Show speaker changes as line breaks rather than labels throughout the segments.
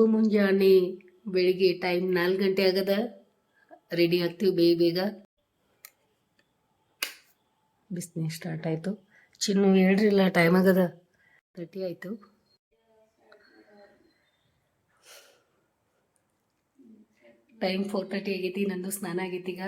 ಶುಭ ಮುಂಜಾನೆ. ಬೆಳಿಗ್ಗೆ ಟೈಮ್ ನಾಲ್ಕು ಗಂಟೆ ಆಗದ. ರೆಡಿ ಆಗ್ತೀವಿ ಬೇಗ ಬೇಗ. ಬಿಸ್ನೆ ಸ್ಟಾರ್ಟ್ ಆಯಿತು. ಚಿನ್ನು ಹೇಳ್ರಿಲ್ಲ ಟೈಮ್ ಆಗದ. ತರ್ಟಿ ಆಯಿತು. ಟೈಮ್ ಫೋರ್ ತರ್ಟಿ ಆಗೈತಿ, ನಂದು ಸ್ನಾನ ಆಗೈತಿ ಈಗ.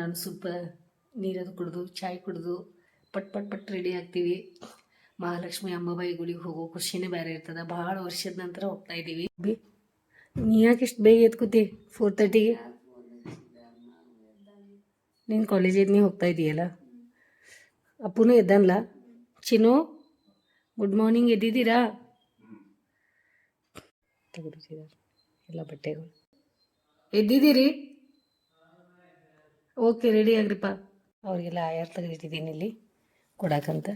ನಾನು ಸ್ವಲ್ಪ ನೀರದು ಕುಡಿದು, ಚಾಯ್ ಕುಡಿದು, ಪಟ್ ಪಟ್ ಪಟ್ ರೆಡಿ ಆಗ್ತೀವಿ. ಮಹಾಲಕ್ಷ್ಮಿ ಅಂಬಾಬಾಯಿ ಗುಡಿಗೆ ಹೋಗೋ ಖುಷಿನೇ ಬೇರೆ ಇರ್ತದೆ. ಭಾಳ ವರ್ಷದ ನಂತರ ಹೋಗ್ತಾ ಇದ್ದೀವಿ ನೀ ಯಾಕೆ ಇಷ್ಟು ಬೇಗ ಎತ್ಕೋತಿ ಫೋರ್ ತರ್ಟಿಗೆ ನೀನು ಕಾಲೇಜಿಗೆ ನೀ ಹೋಗ್ತಾ ಇದೀಯಲ್ಲ? ಅಪ್ಪನೂ ಎದ್ದನ್ಲ? ಚಿನ್ನು ಗುಡ್ ಮಾರ್ನಿಂಗ್ ಎದ್ದಿದ್ದೀರಾ? ಎಲ್ಲ ಬಟ್ಟೆಗಳು. ಎದ್ದಿದ್ದೀರಿ? ಓಕೆ ರೆಡಿ ಆಗ್ರಿಪ್ಪ. ಅವರಿಗೆಲ್ಲ ಆಯಾರ್ ತೆಗೆದಿಟ್ಟಿದ್ದೀನಿ ಇಲ್ಲಿ. ಕೊಡಕ್ಕಂತ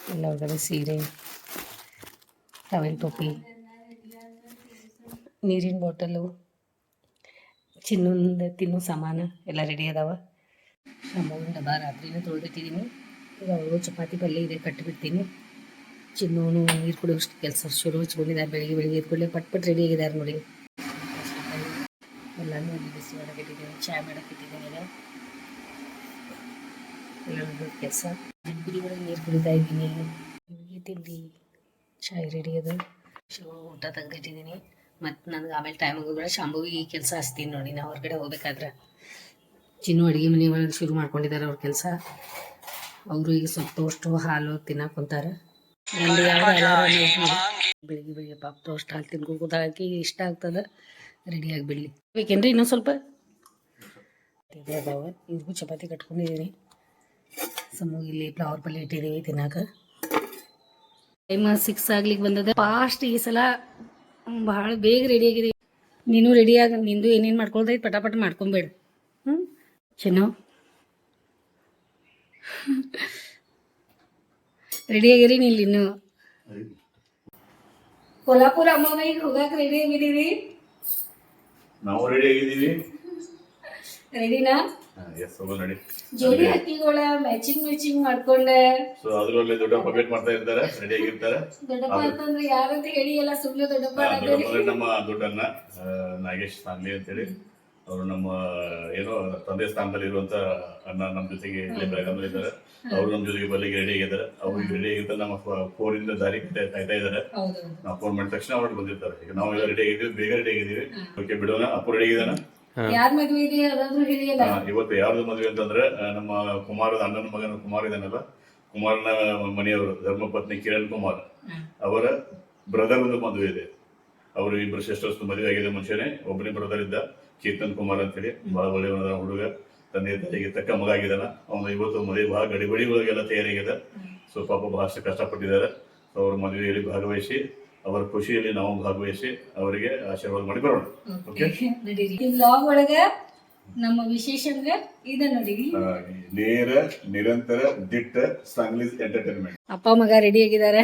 ಎಲ್ಲ ಹೊರಗಡೆ ಸೀರೆ ಟವೆಲ್ ಟೋಪಿ ನೀರಿನ ಬಾಟಲು ಚಿನ್ನೊಂದು ತಿನ್ನೋ ಸಾಮಾನು ಎಲ್ಲ ರೆಡಿ ಅದಾವ. ಸಾಂಬಾರಿನ ಡಬ್ಬ ರಾತ್ರಿನೇ ತೊಳೆದಿಟ್ಟಿದ್ದೀನಿ ಈಗ ಅವರು ಚಪಾತಿ ಪಲ್ಯ ಇದೆ ಕಟ್ಟಿಬಿಡ್ತೀನಿ ಚಿನ್ನೋನು ನೀರು ಕುಡಿಯೋಷ್ಟು ಕೆಲಸ ಶುರು ಹಚ್ಕೊಂಡಿದ್ದಾರೆ ಬೆಳಿಗ್ಗೆ ಬೆಳಿಗ್ಗೆ ಎದ್ಕೊಳ್ಳಿ ಪಟ್ ಪಟ್ ರೆಡಿ ಆಗಿದ್ದಾರೆ ನೋಡಿ. ಎಲ್ಲನೂ ಬಿಸಿ ಮಾಡೋಕೆ ಚಾಯ್ ಮಾಡಕ್ಕಿಟ್ಟಿದ್ದೀನಿ ಈಗ. ಎಲ್ಲರದ್ದು ಕೆಲಸ. ಒಳಗೆ ನೀರು ಕುಡಿತಾ ಇದ್ದೀನಿ. ಬೆಳಿಗ್ಗೆ ತಿಂಡಿ ಚಾಯ್ ರೆಡಿ ಅದು? ಶಿವ ಊಟ ತೆಗೆದಿಟ್ಟಿದ್ದೀನಿ. ಮತ್ತು ನನಗೆ ಆಮೇಲೆ ಟೈಮ್ ಶಾಂಭವಿಗೆ ಈ ಕೆಲಸ ಹಚ್ತೀನಿ ನೋಡಿ. ನಾವು ಹೊರಗಡೆ ಹೋಗ್ಬೇಕಾದ್ರೆ. ಚಿನ್ನು ಅಡುಗೆ ಮನೆ ಒಳಗೆ ಶುರು ಮಾಡ್ಕೊಂಡಿದ್ದಾರೆ ಅವ್ರ ಕೆಲಸ. ಅವರು ಈಗ ಸ್ವಲ್ಪ ಟೋಸ್ಟು ಹಾಲು ತಿನ್ನಕ್ಕೆ ಕುಂತಾರೆ. ಬೆಳಿಗ್ಗೆ ಬೆಳಿಗ್ಗೆ ಪಾಪ ಟೋಸ್ಟ್ ಹಾಲು ತಿನ್ಕೋದಾಕಿ ಇಷ್ಟ ಆಗ್ತದೆ. ರೆಡಿ ಆಗಿಬಿಡ್ಲಿ ಬೇಕೇನ್ರಿ ಇನ್ನೊಂದು ಸ್ವಲ್ಪ? ಇದು ಅದಾವ ಚಪಾತಿ ಕಟ್ಕೊಂಡಿದ್ದೀನಿ ಸಮ್ಮು ಇಲ್ಲಿ ಫ್ಲವರ್ ಪಲ್ಯ ಇಟ್ಟಿದ್ದೀವಿ ತಿನ್ನಾಕ ಟೈಮ್ ಸಿಕ್ಸ್ ಆಗ್ಲಿಕ್ಕೆ ಬಂದದ. ಫಾಸ್ಟ್ ಈ ಸಲ ಭಾಳ ಬೇಗ ರೆಡಿ ಆಗಿದೆ ನೀನು ರೆಡಿ ಆಗ ನಿಂದು ಏನೇನು ಮಾಡ್ಕೊಳ್ದೈತೆ ಪಟಾಪಟ ಮಾಡ್ಕೊಂಬೇಡ. ಹ್ಞೂ ಚೆನ್ನೋ? ರೆಡಿ ಆಗಿರಿ ಇಲ್ಲಿ ಇನ್ನು? ಕೊಲ್ಹಾಪುರ ಅಮ್ಮನಿಗೆ ಹೋಗಕ್ಕೆ ರೆಡಿ ಆಗಿದ್ದೀವಿ
ನಾವು ರೆಡಿ ಆಗಿದ್ದೀವಿ.
ರೆಡಿನಾ ಜೋಡಿ ಹಕ್ಕಿಗಳ ಮ್ಯಾಚಿಂಗ್ ಮ್ಯಾಚಿಂಗ್ ಮಾಡ್ಕೊಂಡೆ.
ಸೊ ಅದ್ರಲ್ಲೇ ಮಾಡ್ತಾ ಇರ್ತಾರೆ ರೆಡಿ ಆಗಿರ್ತಾರೆ.
ದೊಡ್ಡಪ್ಪ ಅಂತಂದ್ರೆ ಯಾರಂತ ಹೇಳಿ ಎಲ್ಲ ಸುಮ್ಮನೆ ದೊಡ್ಡಪ್ಪ
ಆ, ನಮ್ಮ ದೊಡ್ಡಣ್ಣ ಆ, ನಾಗೇಶ್ ಸಾಂಗ್ಲಿ ಅಂತೇಳಿ. ಅವರು ನಮ್ಮ ಏನೋ ತಂದೆ ಸ್ಥಾನದಲ್ಲಿ ಇರುವಂತ ಅಣ್ಣ ನಮ್ಮ ಜೊತೆಗೆ ಇಲ್ಲಿ ಬೆಳಗಾವಿ ಇದ್ದಾರೆ. ಅವರು ನಮ್ಮ ಜೊತೆಗೆ ಬರ್ಲಿಕ್ಕೆ ರೆಡಿ ಆಗಿದ್ದಾರೆ. ಅವ್ರಿಗೆ ರೆಡಿ ಆಗಿರ್ತಾರೆ ನಮ್ಮ ಫೋರ್ ಇಂದ ದಾರಿ ಕಾಯ್ತಾ ಇದಾರೆ ಇದ್ದಾರೆ. ನಾವು ಫೋನ್ ಮಾಡಿದ ತಕ್ಷಣ ಅವ್ರು ಬಂದಿರ್ತಾರೆ. ಈಗ ನಾವು ಎಲ್ಲ ರೆಡಿ ಆಗಿದ್ದೀವಿ ಬೇಗ ರೆಡಿ ಆಗಿದ್ದೀವಿ. ಓಕೆ ಬಿಡೋಣ. ಅಪ್ಪು ರೆಡಿ ಆಗಿದ್ದಾನ?
ಯಾರ್ ಮದ್ವೆ ಇದೆ ಅದಂದ್ರೂ ಹೇಳಿಯಲ್ಲ
ಇವತ್ತು ಯಾರ್ದು ಮದುವೆ ಅಂತಂದ್ರೆ ನಮ್ಮ ಕುಮಾರದ ಅಣ್ಣನ ಮಗನ ಕುಮಾರ್ ಇದನ್ನಲ್ಲ ಕುಮಾರನ ಮನೆಯವರು ಧರ್ಮಪತ್ನಿ ಕಿರಣ್ ಕುಮಾರ್. ಅವರ ಬ್ರದರ್ ಒಂದು ಮದುವೆ ಇದೆ. ಅವರು ಇಬ್ಬರು ಸಿಸ್ಟರ್ಸ್ ಮದುವೆ ಆಗಿದೆ ಮುಂಚೆನೆ ಒಬ್ಬನೇ ಬ್ರದರ್ ಇದ್ದ ಕೀರ್ತನ್ ಕುಮಾರ್ ಅಂತೇಳಿ ಬಹಳ ಒಳ್ಳೆಯ ಹುಡುಗ. ತಂದೆ ತಾಯಿಗೆ ತಕ್ಕ ಮಗ ಆಗಿದಾನ ಅವನು ಇವತ್ತು ಮದುವೆ ಬಹಳ ಗಡಿಬಿಡಿ ಒಳಗೆಲ್ಲ ತಯಾರಾಗಿದೆ ಸೊ ಪಾಪ ಬಹಳಷ್ಟು ಕಷ್ಟಪಟ್ಟಿದ್ದಾರೆ. ಅವ್ರ ಮದುವೆಯಲ್ಲಿ ಭಾಗವಹಿಸಿ ಅವರ ಖುಷಿಯಲ್ಲಿ ನಾವು ಭಾಗವಹಿಸಿ ಅವರಿಗೆ ಆಶೀರ್ವಾದ ಮಾಡಿ ಬರೋಣ. ಓಕೆ
ನಡೀರಿ. ಈ ಒಳಗ ನಮ್ಮ ವಿಶೇಷ ಅಂದ್ರೆ ಇದ ನೋಡಿರಿ
ನೇರ ನಿರಂತರ ದಿಟ್ಟ ಸಾಂಗ್ಲೀಸ್ ಎಂಟರ್ಟೈನ್ಮೆಂಟ್
ಅಪ್ಪ ಮಗ ರೆಡಿ ಆಗಿದ್ದಾರೆ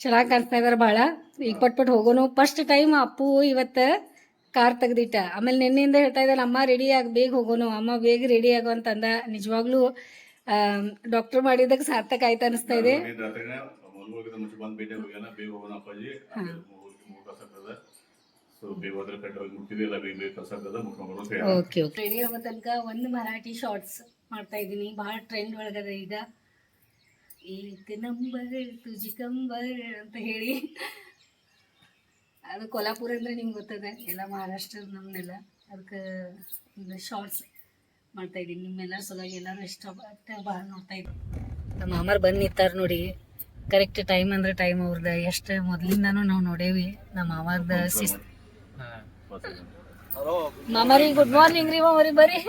ಚೆನ್ನಾಗಿ ಕಾಣಿಸ್ತಾ ಇದಾರೆ ಬಹಳ ಈಗ ಪಟ್ ಪಟ್ ಹೋಗೋನು. ಫಸ್ಟ್ ಟೈಮ್ ಅಪ್ಪು ಇವತ್ತ ಕಾರ್ ತೆಗ್ದಿಟ್ಟ. ಆಮೇಲೆ ನಿನ್ನೆಯಿಂದ ಹೇಳ್ತಾ ಇದ್ದಾನೆ ಅಮ್ಮ ರೆಡಿ ಆಗಿ ಬೇಗ ಹೋಗೋನು. ಅಮ್ಮ ಬೇಗ ರೆಡಿ ಆಗು ಅಂತಂದ. ನಿಜವಾಗ್ಲೂ ಡಾಕ್ಟರ್ ಮಾಡಿದ್ದಕ್ಕೆ ಸಾರ್ಥಕ ಆಯ್ತು ಅನಿಸ್ತಾ ಇದೆ.
ಮುಲ್ಗೋಗಿದ ಮುಂಚೆ ಬಂದು ಭೇಟಿ ಹೋಗ್ಯಾನ ಬೇಗ ಹೋಗೋಣ ಅಪ್ಪಾಜಿ. ಮೂರು ತಾಸು ಆಗ್ತದ. ಸೊ ಬೇಗ ಹೋದ್ರೆ ಕಟ್ಟ ಹೋಗಿ
ತನಕ ಒಂದು ಮರಾಠಿ ಶಾರ್ಟ್ಸ್ ಮಾಡ್ತಾ ಇದ್ದೀನಿ. ಭಾಳ ಟ್ರೆಂಡ್ ಒಳಗದ ಈಗ. ಏಕ್ ನಂಬರ್ ತುಜಿ ಕಂಬರ್ ಅಂತ ಹೇಳಿ. ಅದು ಕೊಲ್ಹಾಪುರ ಅಂದ್ರೆ ನಿಮ್ಗೆ ಗೊತ್ತದ. ಎಲ್ಲ ಮಹಾರಾಷ್ಟ್ರ ನಮ್ಮನ್ನೆಲ್ಲ ಅದಕ್ಕೆ ಒಂದು ಶಾರ್ಟ್ಸ್ ಮಾಡ್ತಾ ಇದ್ದೀನಿ. ನಿಮ್ಮೆಲ್ಲರ ಸಲುವಾಗಿ ಎಲ್ಲರೂ ಇಷ್ಟಪಟ್ಟು ಭಾಳ ನೋಡ್ತಾ ಇದ್ದೀನಿ. ನಮ್ಮ ಮಾಮರ್ ಬಂದು ನಿಂತಾರ ನೋಡಿ. ಕರೆಕ್ಟ್ ಟೈಮ್ ಅಂದ್ರೆ ಟೈಮ್ ಅವ್ರದ. ಎಷ್ಟು ಮೊದ್ಲಿಂದಾನು ನಾವು ನೋಡೇವಿ. ನಮ್ಮ ಅವಾಗದ ಸಿಸ್ ಮಾಮಾರಿ ಗುಡ್ ಮಾರ್ನಿಂಗ್ ರೀ ಮಾಮರಿ ಬರ್ರಿ.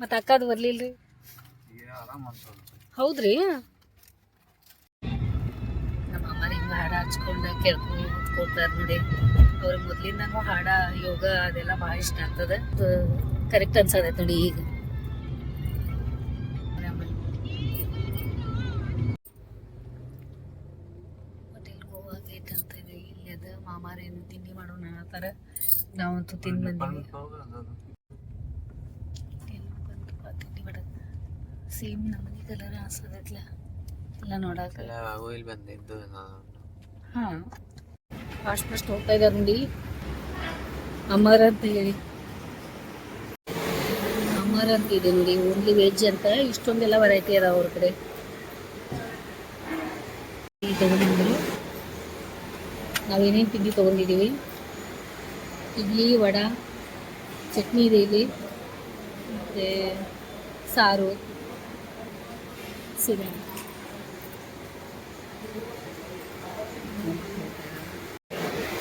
ಮತ್ತ कॉलेज
ಸಾರಿ ಬರ್ಲಿಲ್ರಿ ಹೌದ್ರಿ? ಹಾಡ ಹಚ್ಕೊಂಡು ಕೇಳ್ಕೊಂಡು ಕೂತ್ಕೊಳ್ತಾರ ನೋಡಿ. ಅವ್ರಿಗೆ ಮೊದ್ಲಿಂದಾನು ಹಾಡ ಯೋಗ ಅದೆಲ್ಲ ಭಾಳ ಇಷ್ಟ ಆಗ್ತದ. ಕರೆಕ್ಟ್ ಅನ್ಸದೈತೆ ನೋಡಿ ಈಗ. ಮಾಮಾರೇನು ತಿಂಡಿ ಮಾಡೋಣ ಅನ್ನತ್ತಾರ. ನಾವಂತೂ ತಿಂದು ಬಂದೀವಿ. ತಿಂಡಿ ಬೇಡ ಸೇಮ್ ನಮ್ಮನೆ ಕಲರ್ ಅನ್ಸದತ್ಲ ಎಲ್ಲ ನೋಡಕ್ಕೆ
ಇಲ್ಲಿ ಬಂದಿದ್ದು ನಾನು
ಹಾ. ಫಾಸ್ಟ್ ಫಾಸ್ಟ್ ಹೋಗ್ತಾ ಇದ್ದಾರೆ ನೋಡಿ. ಅಮರ್ ಅಂತ ಹೇಳಿ. ಅಮರ್ ಅಂತ ಇದೆ ನೋಡಿ ಓನ್ಲಿ ವೆಜ್ ಅಂತ. ಇಷ್ಟೊಂದೆಲ್ಲ ವೆರೈಟಿ ಅದಾವ ಅವ್ರ ಕಡೆ. ಈ ತಗೊಂಡ್ಬಂದ್ರು ನಾವೇನೇನು ತಿಂಡಿ ತೊಗೊಂಡಿದ್ದೀವಿ ಇಡ್ಲಿ, ವಡ, ಚಟ್ನಿ ಇದೆ ಇಲ್ಲಿ. ಮತ್ತು ಸಾರು. ಸಿಗ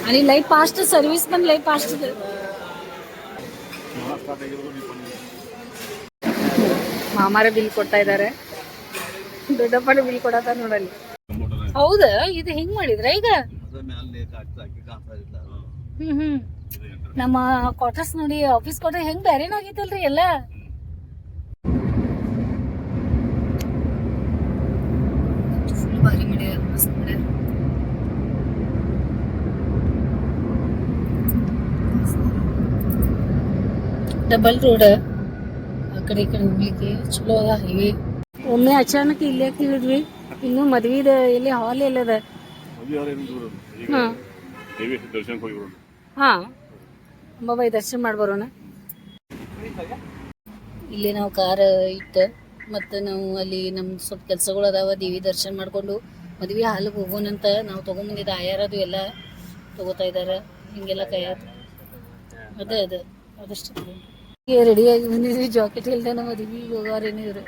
आणि लई फास्ट सर्व्हिस पण लई फास्ट ಮಾಮಾರ ಬಿಲ್ ಕೊಡ್ತಾ ಇದ್ದಾರೆ ದೊಡ್ಡಪ್ಪನ ಬಿಲ್ ಕೊಡತ್ತ ನೋಡಲ್ಲಿ ಹೌದಾ ಇದು ಹೆಂಗ್ ಮಾಡಿದ್ರ ಈಗ ಹ್ಮ್ ಹ್ಮ್ ನಮ್ಮ ಕ್ವಾರ್ಟರ್ಸ್ ನೋಡಿ ಆಫೀಸ್ ಕ್ವಾರ್ಟರ್ ಹೆಂಗ್ ಬ್ಯಾರೇನ ಆಗೈತಲ್ರಿ ಎಲ್ಲ ಫುಲ್ ಭಾರಿ ಮಾಡ್ಯಾರ ಮಸ್ತ್ ಮಾಡ್ಯಾರ ಡಬಲ್ ರೋಡ್ ಆ ಕಡೆ ಈ ಕಡೆ ಹೋಗ್ಲಿಕ್ಕೆ ಚಲೋ ಅದ ಹೈವೇ ಒಮ್ಮೆ ಅಚಾನಕ್ ಇಲ್ಲಿ ಯಾಕೆ ಇಳಿದ್ವಿ ಇನ್ನು ಮದ್ವಿದ ಇಲ್ಲಿ ಹಾಲ್ ಎಲ್ಲದ ಹಾ. ಅಂಬಾಬಾಯಿ ದರ್ಶನ ಮಾಡಿ ಬರೋಣ ಇಲ್ಲಿ ನಾವು ಕಾರ್ ಇಟ್ಟ ಮತ್ತು ನಾವು ಅಲ್ಲಿ ನಮ್ಮ ಸ್ವಲ್ಪ ಕೆಲ್ಸಗಳು ಅದಾವ ದೇವಿ ದರ್ಶನ ಮಾಡಿಕೊಂಡು ಮದ್ವೆ ಹಾಲಿಗೆ ಹೋಗೋಣಂತ ನಾವು ತೊಗೊಂಬಂದಿದ್ದ ಆಯಾರದು ಎಲ್ಲ ತಗೋತಾ ಇದ್ದಾರೆ ಹಿಂಗೆಲ್ಲ ಕೈ ಅದ ಅದ. ಅದಷ್ಟು ರೆಡಿಯಾಗಿ ಬಂದಿದ್ವಿ ಜಾಕೆಟ್ ಇಲ್ದೆ ನಮ್ಮ ಮದುವೆಗೆ ಹೋಗೋರೇನೇ ಇವರು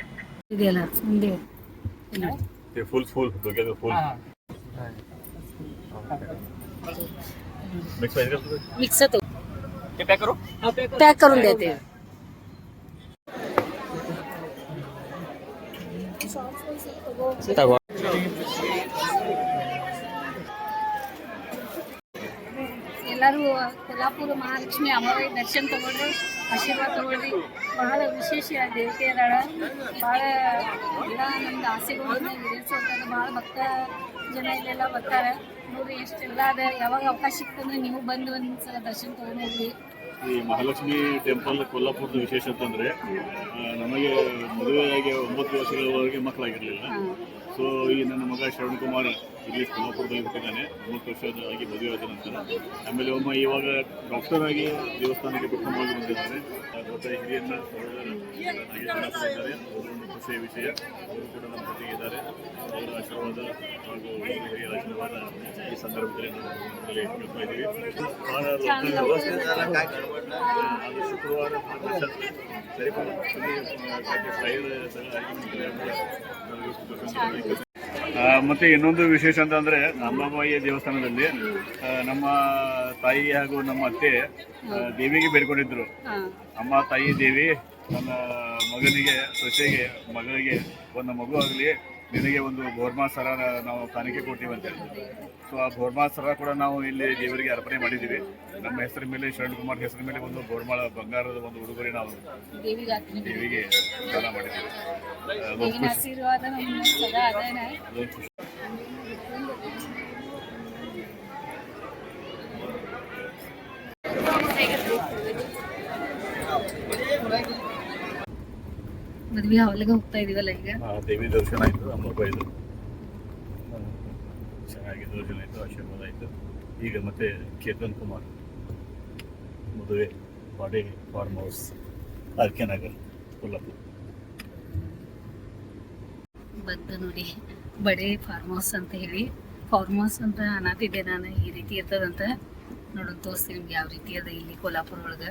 ಇದೆಯಲ್ಲ ಮುಂದೆ ಇಲ್ಲ.
Full full together full mix ಆಗಿದೆ
मिक्स तो पैक करू पॅक करून देते ಎಲ್ಲರೂ ಕೊಲ್ಲಾಪುರ ಮಹಾಲಕ್ಷ್ಮಿ ಅಮ್ಮವಾರಿ ದರ್ಶನ ತಗೊಳ್ರಿ ಆಶೀರ್ವಾದ ತಗೊಳ್ಳಿ. ಬಹಳ ವಿಶೇಷ ದೇವತೆ ಅದಾಳ ಭಾಳ ಎಲ್ಲ ನಮ್ದು ಆಸೆಗಳನ್ನ ಈಡೇರಿಸೋದಾಗ ಭಾಳ ಭಕ್ತ ಜನ ಇಲ್ಲೆಲ್ಲ ಬರ್ತಾರೆ. ನೋಡಿ ಎಷ್ಟೆಲ್ಲ ಅದ ಯಾವಾಗ ಅವಕಾಶ ಸಿಕ್ತಂದ್ರೆ ನೀವು ಬಂದು ಒಂದ್ಸಲ ದರ್ಶನ ತಗೊಂಡು ಹೋಗ್ರಿ
ಈ ಮಹಾಲಕ್ಷ್ಮಿ ಟೆಂಪಲ್ ಕೊಲ್ಲಾಪುರದ ವಿಶೇಷ ಅಂತಂದ್ರೆ ನಮಗೆ ಮದುವೆಯಾಗಿ ಒಂಬತ್ತು ವರ್ಷಗಳವರೆಗೆ ಮಕ್ಕಳಾಗಿರಲಿಲ್ಲ. ಸೊ ಈ ನನ್ನ ಮಗ ಶ್ರವಣ್ ಕುಮಾರ್ ಇಲ್ಲಿ ಕೊಲ್ಲಾಪುರದಲ್ಲಿ ಹುಟ್ಟಿದ್ದಾನೆ. ಒಂಬತ್ತು ವರ್ಷದಾಗಿ ಮದುವೆ ಆದ ನಂತರ ಆಮೇಲೆ ಒಮ್ಮ ಇವಾಗ ಡಾಕ್ಟರ್ ಆಗಿ ದೇವಸ್ಥಾನಕ್ಕೆ ಕುಟುಂಬವಾಗಿ ಬಂದಿದ್ದಾರೆ. ದೊಡ್ಡ ಹಿರಿಯನ್ನ ಒಂದು ಖುಷಿಯ ವಿಷಯ. ಅವರು ಕೂಡ ನಮ್ಮ ಜೊತೆಗೆ ಇದ್ದಾರೆ. ಅವರ ಆಶೀರ್ವಾದ ಹಾಗೂ ಹಿರಿಯರ ಆಶೀರ್ವಾದ ಈ ಸಂದರ್ಭದಲ್ಲಿ ನಾವು ಕೇಳ್ತಾ ಇದ್ದೀವಿ. ಶುಕ್ರವಾರ ಮತ್ತೆ ಇನ್ನೊಂದು ವಿಶೇಷ ಅಂತ ಅಂದ್ರೆ ಅಂಬಾಬಾಯಿಯ ದೇವಸ್ಥಾನದಲ್ಲಿ ನಮ್ಮ ತಾಯಿ ಹಾಗೂ ನಮ್ಮ ಅತ್ತೆ ದೇವಿಗೆ ಬೇಡ್ಕೊಂಡಿದ್ರು. ಅಮ್ಮ ತಾಯಿ ದೇವಿ ನನ್ನ ಮಗನಿಗೆ ಸೊಸೆಗೆ ಮಗಳಿಗೆ ಒಂದು ಮಗು ಆಗಲಿ ನಿನಗೆ ಒಂದು ಬೋರ್ಮಾ ಸರ ನಾವು ಕಾಣಿಕೆ ಕೊಡ್ತೀವಿ ಅಂತ ಹೇಳಿ ಸೊ ಆ ಬೋರ್ಮಾ ಸರ ಕೂಡ ನಾವು ಇಲ್ಲಿ ದೇವರಿಗೆ ಅರ್ಪಣೆ ಮಾಡಿದ್ದೀವಿ. ನಮ್ಮ ಹೆಸರ ಮೇಲೆ ಶರಣ್ ಕುಮಾರ್ ಹೆಸರ ಮೇಲೆ ಒಂದು ಬೋರ್ಮಾಳ ಬಂಗಾರದ ಒಂದು ಉಡುಗೊರೆ ನಾವು
ದೇವಿಗೆ
ದಾನ ಮಾಡಿದ್ದೀವಿ.
ಮದ್ವೆ ಹಾಲಿಗೆ ಹೋಗ್ತಾ ಇದೀವಲ್ಲ ಈಗ?
ದೇವಿ ದರ್ಶನ ಆಯ್ತು ಅಮ್ಮಪ್ಪ ಇದು ಚೆನ್ನಾಗಿ ದರ್ಶನ ಆಯ್ತು ಆಶೀರ್ವಾದ ಆಯ್ತು ಈಗ ಮತ್ತೆ ಕೇತನ್ ಕುಮಾರ್ ಮದುವೆ body farm house R K Nagar Kolhapur.
ಬಂತು ನೋಡಿ ಬಡೆ ಫಾರ್ಮ್ ಹೌಸ್ ಅಂತ ಹೇಳಿ. ಫಾರ್ಮ್ ಹೌಸ್ ಅಂತ ಅನ್ನತಿದ್ದೆ ನಾನು ಈ ರೀತಿ ಇರ್ತದಂತ. ನೋಡೋಣ ತೋರಿಸ್ತೀನಿ ನಿಮ್ಗೆ ಯಾವ ರೀತಿ ಅದ ಇಲ್ಲಿ ಕೊಲ್ಲಾಪುರ ಒಳಗೆ.